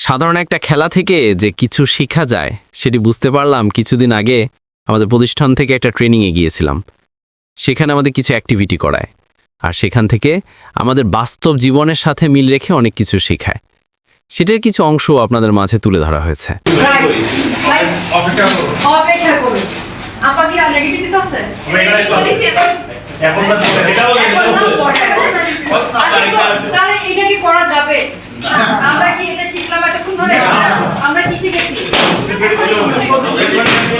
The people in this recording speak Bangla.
সাধারণ একটা খেলা থেকে যে কিছু শেখা যায় সেটি বুঝতে পারলাম কিছুদিন আগে আমাদের প্রতিষ্ঠান থেকে একটা ট্রেনিংয়ে গিয়েছিলাম। সেখানে আমাদের কিছু অ্যাক্টিভিটি করায়। আর সেখান থেকে আমাদের বাস্তব জীবনের সাথে মিল রেখে অনেক কিছু শেখায়। সেটার কিছু অংশ আপনাদের মাঝে তুলে ধরা হয়েছে। অপেক্ষা করুন। আপা আর নেগেটিভ আছে? এখন Gracias.